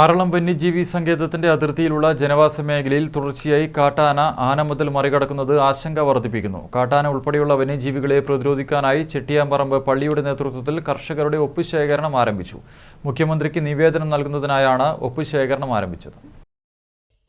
ആറളം വന്യജീവി സങ്കേതത്തിന്റെ അതിർത്തിയിലുള്ള ജനവാസ മേഖലയിൽ തുടർച്ചയായി കാട്ടാന ആന മുതൽ മറികടക്കുന്നത് ആശങ്ക വർദ്ധിപ്പിക്കുന്നു. കാട്ടാന ഉൾപ്പെടെയുള്ള വന്യജീവികളെ പ്രതിരോധിക്കാനായി ചെട്ടിയാമ്പറമ്പ് പള്ളിയുടെ നേതൃത്വത്തിൽ കർഷകരുടെ ഒപ്പുശേഖരണം ആരംഭിച്ചു. മുഖ്യമന്ത്രിക്ക് നിവേദനം നൽകുന്നതിനായാണ് ഒപ്പുശേഖരണം ആരംഭിച്ചത്.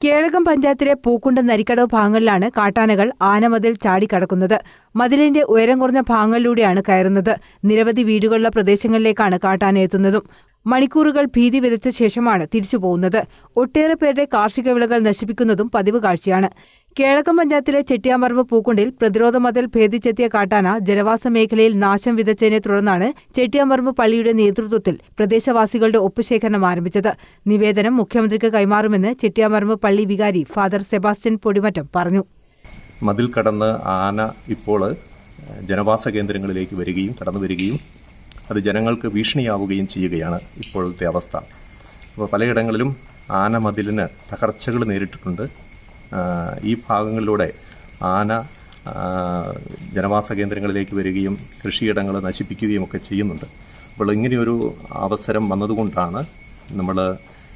കേളകം പഞ്ചായത്തിലെ പൂക്കുണ്ട് നരിക്കടവ് ഭാഗങ്ങളിലാണ് കാട്ടാനകൾ ആനമതിൽ ചാടിക്കടക്കുന്നത്. മതിലിന്റെ ഉയരം കുറഞ്ഞ ഭാഗങ്ങളിലൂടെയാണ് കയറുന്നത്. നിരവധി വീടുകളുള്ള പ്രദേശങ്ങളിലേക്കാണ് കാട്ടാന എത്തുന്നതും. മണിക്കൂറുകൾ ഭീതി വിതച്ച ശേഷമാണ് തിരിച്ചു പോകുന്നത് ഒട്ടേറെ പേരുടെ കാർഷിക വിളകൾ നശിപ്പിക്കുന്നതും പതിവ് കാഴ്ചയാണ്. കേളകം പഞ്ചായത്തിലെ ചെട്ടിയാമറമ്പ് പൂക്കുണ്ടിൽ പ്രതിരോധ മതിൽ ഭേദിച്ചെത്തിയ കാട്ടാന ജനവാസ മേഖലയിൽ നാശം വിതച്ചതിനെ തുടർന്നാണ് ചെട്ടിയാമറമ്പ് പള്ളിയുടെ നേതൃത്വത്തിൽ പ്രദേശവാസികളുടെ ഒപ്പുശേഖരണം ആരംഭിച്ചത്. നിവേദനം മുഖ്യമന്ത്രിക്ക് കൈമാറുമെന്ന് ചെട്ടിയാമറമ്പ് പള്ളി വികാരി ഫാദർ സെബാസ്റ്റ്യൻ പൊടിമറ്റം പറഞ്ഞു. മതിൽ കടന്ന് ആന ഇപ്പോൾ ജനവാസ കേന്ദ്രങ്ങളിലേക്ക് വരികയും കടന്നു വരികയും അത് ജനങ്ങൾക്ക് ഭീഷണിയാവുകയും ചെയ്യുകയാണ് ഇപ്പോഴത്തെ അവസ്ഥ. അപ്പോൾ പലയിടങ്ങളിലും ആന മതിലിന് തകർച്ചകൾ നേരിട്ടിട്ടുണ്ട്. ഈ ഭാഗങ്ങളിലൂടെ ആന ജനവാസ കേന്ദ്രങ്ങളിലേക്ക് വരികയും കൃഷിയിടങ്ങൾ നശിപ്പിക്കുകയും ഒക്കെ ചെയ്യുന്നുണ്ട്. അപ്പോൾ ഇങ്ങനെയൊരു അവസരം വന്നതുകൊണ്ടാണ് നമ്മൾ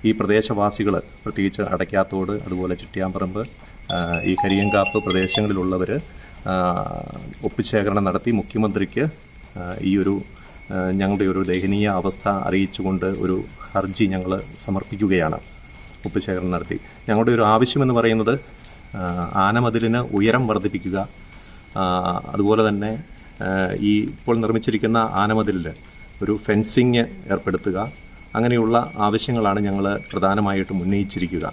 ഈ പ്രദേശവാസികൾ പ്രത്യേകിച്ച് അടയ്ക്കാത്തോട് അതുപോലെ ചിട്ടിയാമ്പറമ്പ് ഈ കരിയങ്കാപ്പ് പ്രദേശങ്ങളിലുള്ളവർ ഒപ്പുശേഖരണം നടത്തി മുഖ്യമന്ത്രിക്ക് ഈ ഒരു ഞങ്ങളുടെ ഒരു ദയനീയ അവസ്ഥ അറിയിച്ചുകൊണ്ട് ഒരു ഹർജി ഞങ്ങൾ സമർപ്പിക്കുകയാണ്. ഒപ്പുശേഖരണം നടത്തി. ഞങ്ങളുടെ ഒരു ആവശ്യമെന്ന് പറയുന്നത് ആനമതിലിന് ഉയരം വർദ്ധിപ്പിക്കുക. അതുപോലെ തന്നെ ഈ ഇപ്പോൾ നിർമ്മിച്ചിരിക്കുന്ന ആനമതിലിൽ ഒരു ഫെൻസിങ് ഏർപ്പെടുത്തുക. അങ്ങനെയുള്ള ആവശ്യങ്ങളാണ് ഞങ്ങൾ പ്രധാനമായിട്ടും ഉന്നയിച്ചിരിക്കുക.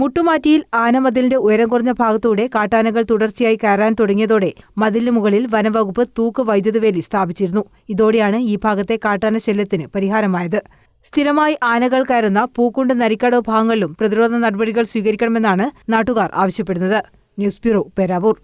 മുട്ടുമാറ്റിയിൽ ആനമതിലിന്റെ ഉയരം കുറഞ്ഞ ഭാഗത്തൂടെ കാട്ടാനകൾ തുടർച്ചയായി കയറാൻ തുടങ്ങിയതോടെ മതിലിന് മുകളിൽ വനംവകുപ്പ് തൂക്ക് വൈദ്യുത വേലി സ്ഥാപിച്ചിരുന്നു. ഇതോടെയാണ് ഈ ഭാഗത്തെ കാട്ടാന ശല്യത്തിന് പരിഹാരമായത്. സ്ഥിരമായി ആനകൾ കയറുന്ന പൂക്കുണ്ട് നരിക്കടവ് ഭാഗങ്ങളിലും പ്രതിരോധ നടപടികൾ സ്വീകരിക്കണമെന്നാണ് നാട്ടുകാർ ആവശ്യപ്പെടുന്നത്. News bureau Peravoor.